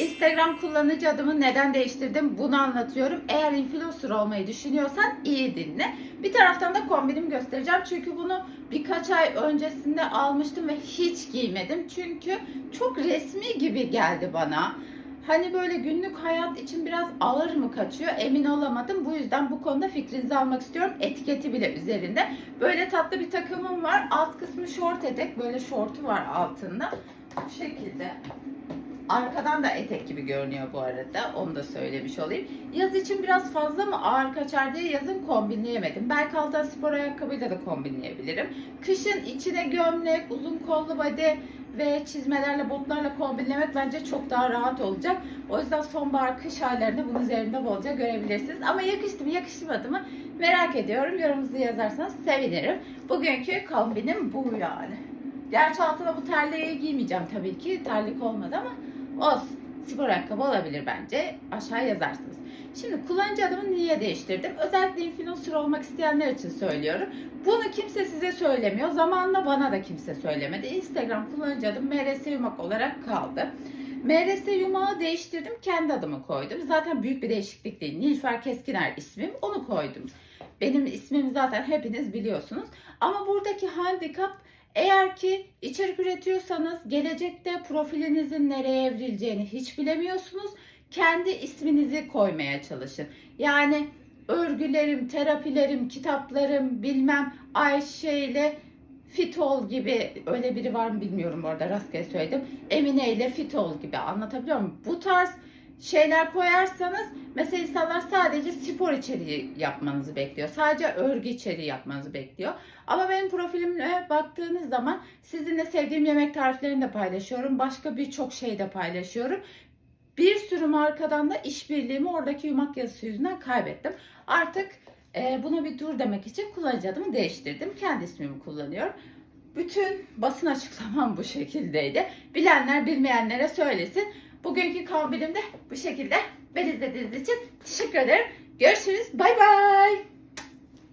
Instagram kullanıcı adımı neden değiştirdim bunu anlatıyorum. Eğer influencer olmayı düşünüyorsan iyi dinle. Bir taraftan da kombinimi göstereceğim. Çünkü bunu birkaç ay öncesinde almıştım ve hiç giymedim. Çünkü çok resmi gibi geldi bana. Hani böyle günlük hayat için biraz ağır mı kaçıyor emin olamadım. Bu yüzden bu konuda fikrinizi almak istiyorum. Etiketi bile üzerinde. Böyle tatlı bir takımım var. Alt kısmı şort etek. Böyle şortu var altında. Bu şekilde. Arkadan da etek gibi görünüyor bu arada. Onu da söylemiş olayım. Yaz için biraz fazla mı ağır kaçar diye yazın kombinleyemedim. Belki alttan spor ayakkabıyla da kombinleyebilirim. Kışın içine gömlek, uzun kollu body ve çizmelerle, botlarla kombinlemek bence çok daha rahat olacak. O yüzden sonbahar, kış aylarında bunun üzerinde bolca görebilirsiniz. Ama yakıştı mı, yakışmadı mı merak ediyorum. Yorumunuzu yazarsanız sevinirim. Bugünkü kombinim bu yani. Gerçi altına bu terliği giymeyeceğim tabii ki. Terlik olmadı ama olsun. Spor ayakkabı olabilir bence. Aşağı yazarsınız. Şimdi kullanıcı adımı niye değiştirdim? Özellikle influencer olmak isteyenler için söylüyorum. Bunu kimse size söylemiyor. Zamanında bana da kimse söylemedi. Instagram kullanıcı adım MRS Yumak olarak kaldı. MRS Yumak'ı değiştirdim. Kendi adımı koydum. Zaten büyük bir değişiklik değil. Nilüfer Keskiner ismim. Onu koydum. Benim ismimi zaten hepiniz biliyorsunuz. Ama buradaki handikap eğer ki içerik üretiyorsanız gelecekte profilinizin nereye evrileceğini hiç bilemiyorsunuz. Kendi isminizi koymaya çalışın. Yani örgülerim, terapilerim, kitaplarım, bilmem Ayşe ile Fitol gibi öyle biri var mı bilmiyorum orada rastgele söyledim. Emine ile Fitol gibi anlatabiliyor muyum? Bu tarz şeyler koyarsanız mesela insanlar sadece spor içeriği yapmanızı bekliyor. Sadece örgü içeriği yapmanızı bekliyor. Ama benim profilime baktığınız zaman sizinle sevdiğim yemek tariflerini de paylaşıyorum. Başka birçok şey de paylaşıyorum. Bir sürü markadan da işbirliğimi oradaki yumak yazısı yüzünden kaybettim. Artık e, buna bir dur demek için kullanıcı adımı değiştirdim. Kendi ismimi kullanıyorum. Bütün basın açıklamam bu şekildeydi. Bilenler bilmeyenlere söylesin. Bugünkü kombinim bu şekilde. Beni izlediğiniz için teşekkür ederim. Görüşürüz. Bay bay.